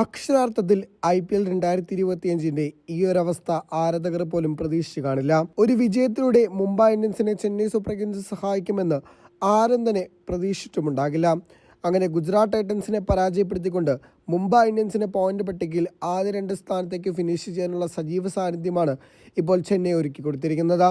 അക്ഷരാർത്ഥത്തിൽ I P L രണ്ടായിരത്തി ഇരുപത്തി അഞ്ചിന്റെ ഈ ഒരു അവസ്ഥ ആരാധകർ പോലും പ്രതീക്ഷിച്ചു കാണില്ല. ഒരു വിജയത്തിലൂടെ മുംബൈ ഇന്ത്യൻസിനെ ചെന്നൈ സൂപ്പർ കിങ്സ് സഹായിക്കുമെന്ന് ആരും തന്നെ പ്രതീക്ഷിച്ചിട്ടുമുണ്ടാകില്ല. അങ്ങനെ ഗുജറാത്ത് ടൈറ്റൻസിനെ പരാജയപ്പെടുത്തിക്കൊണ്ട് മുംബൈ ഇന്ത്യൻസിനെ പോയിന്റ് പട്ടികയിൽ ആദ്യ രണ്ട് സ്ഥാനത്തേക്ക് ഫിനിഷ് ചെയ്യാനുള്ള സജീവ സാന്നിധ്യമാണ് ഇപ്പോൾ ചെന്നൈ ഒരുക്കി കൊടുത്തിരിക്കുന്നത്.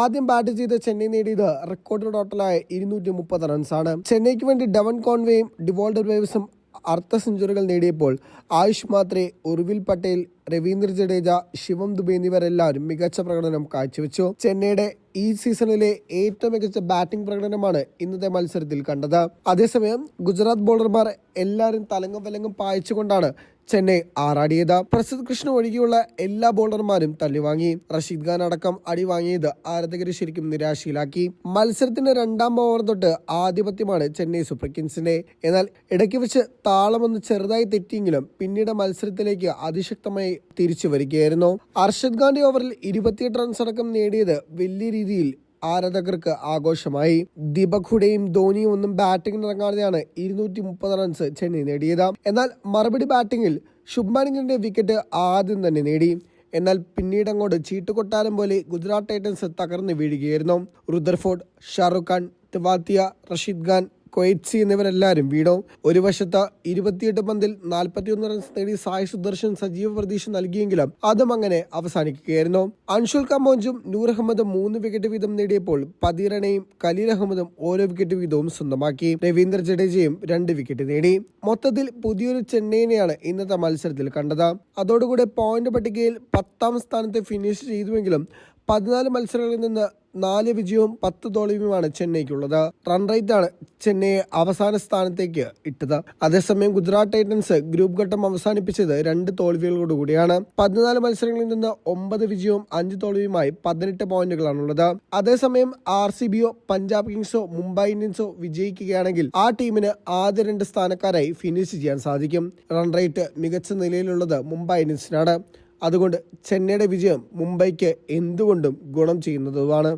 ആദ്യം ബാറ്റ് ചെയ്ത ചെന്നൈ നേടിയത് റെക്കോർഡ് ടോട്ടലായ ഇരുന്നൂറ്റി മുപ്പത് റൺസാണ് ചെന്നൈക്ക് വേണ്ടി ഡവൻ കോൺവേയും ഡിവോൾഡർ വേവ്സും അർദ്ധ സെഞ്ചുറികൾ നേടിയപ്പോൾ ആയുഷ് മാത്രേ ഉർവിൽ പട്ടേൽ രവീന്ദ്ര ജഡേജ ശിവം ദുബെ എന്നിവരെല്ലാവരും മികച്ച പ്രകടനം കാഴ്ചവെച്ചു. ചെന്നൈയുടെ ഈ സീസണിലെ ഏറ്റവും മികച്ച ബാറ്റിംഗ് പ്രകടനമാണ് ഇന്നത്തെ മത്സരത്തിൽ കണ്ടത്. അതേസമയം ഗുജറാത്ത് ബോളർമാർ എല്ലാവരും തലങ്ങും വലങ്ങും പായിച്ചുകൊണ്ടാണ് ചെന്നൈ ആറാടിയത്. പ്രസിദ്ധ് കൃഷ്ണ ഒഴികെയുള്ള എല്ലാ ബോളർമാരും തല്ലിവാങ്ങി റഷീദ് ഖാൻ അടക്കം അടി വാങ്ങിയത് ആരാധകരെ ശരിക്കും നിരാശയിലാക്കി. മത്സരത്തിന്റെ രണ്ടാം ഓവർ തൊട്ട് ആധിപത്യമാണ് ചെന്നൈ സൂപ്പർ കിങ്സിന്റെ. എന്നാൽ ഇടയ്ക്ക് വെച്ച് താളമൊന്ന് ചെറുതായി തെറ്റിയെങ്കിലും പിന്നീട് മത്സരത്തിലേക്ക് അതിശക്തമായി തിരിച്ചു വരികയായിരുന്നു. അർഷദ് ഖാന്റെ ഓവറിൽ ഇരുപത്തിയെട്ട് റൺസ് അടക്കം നേടിയത് വലിയ രീതിയിൽ ആരാധകർക്ക് ആഘോഷമായി. ദീപക് ഹുഡയും ധോണിയും ഒന്നും ബാറ്റിംഗിന് ഇറങ്ങാതെയാണ് ഇരുന്നൂറ്റി മുപ്പത് റൺസ് ചെന്നൈ നേടിയത്. എന്നാൽ മറുപടി ബാറ്റിംഗിൽ ശുഭ്മാൻ ഗില്ലിന്റെ വിക്കറ്റ് ആദ്യം തന്നെ നേടി. എന്നാൽ പിന്നീട് അങ്ങോട്ട് ചീട്ടുകൊട്ടാരം പോലെ ഗുജറാത്ത് ടൈറ്റൻസ് തകർന്നു വീഴുകയായിരുന്നു. റുദർഫോർഡ് ഷാറുഖ് ഖാൻ തിവാത്തിയ റഷീദ് ഖാൻ കൊയ്റ്റ്സി എന്നിവരെല്ലാവരും വീണു. ഒരു വശത്ത് ഇരുപത്തിയെട്ട് പന്തിൽ നാൽപ്പത്തിയൊന്ന് റൺസ് നേടി സായ് സുദർശൻ സജീവ പ്രതീക്ഷ നൽകിയെങ്കിലും അതും അങ്ങനെ അവസാനിക്കുകയായിരുന്നു. അൻഷുൽ കമ്പോഞ്ചും നൂർ അഹമ്മദും മൂന്ന് വിക്കറ്റ് വീതം നേടിയപ്പോൾ പതിറണയും കലീൽ അഹമ്മദും ഓരോ വിക്കറ്റ് വീതവും സ്വന്തമാക്കി. രവീന്ദ്ര ജഡേജയും രണ്ട് വിക്കറ്റ് നേടി. മൊത്തത്തിൽ പുതിയൊരു ചെന്നൈനെയാണ് ഇന്നത്തെ മത്സരത്തിൽ കണ്ടത്. അതോടുകൂടെ പോയിന്റ് പട്ടികയിൽ പത്താം സ്ഥാനത്ത് ഫിനിഷ് ചെയ്തുവെങ്കിലും പതിനാല് മത്സരങ്ങളിൽ നിന്ന് നാല് വിജയവും പത്ത് തോൽവിയുമാണ് ചെന്നൈക്കുള്ളത്. റൺ റേറ്റാണ് ചെന്നൈയെ അവസാന സ്ഥാനത്തേക്ക് ഇട്ടത്. അതേസമയം ഗുജറാത്ത് ടൈറ്റൻസ് ഗ്രൂപ്പ് ഘട്ടം അവസാനിപ്പിച്ചത് രണ്ട് തോൽവികളോടുകൂടിയാണ് പതിനാല് മത്സരങ്ങളിൽ നിന്ന് ഒമ്പത് വിജയവും അഞ്ച് തോൽവിയുമായി പതിനെട്ട് പോയിന്റുകളാണുള്ളത്. അതേസമയം ആർ സി ബിയോ പഞ്ചാബ് കിങ്സോ മുംബൈ ഇന്ത്യൻസോ വിജയിക്കുകയാണെങ്കിൽ ആ ടീമിന് ആദ്യ രണ്ട് സ്ഥാനക്കാരായി ഫിനിഷ് ചെയ്യാൻ സാധിക്കും. റൺ റേറ്റ് മികച്ച നിലയിലുള്ളത് മുംബൈ ഇന്ത്യൻസിനാണ്. അതുകൊണ്ട് ചെന്നൈയുടെ വിജയം മുംബൈക്ക് എന്തുകൊണ്ടും ഗുണം ചെയ്യുന്നതുമാണ്.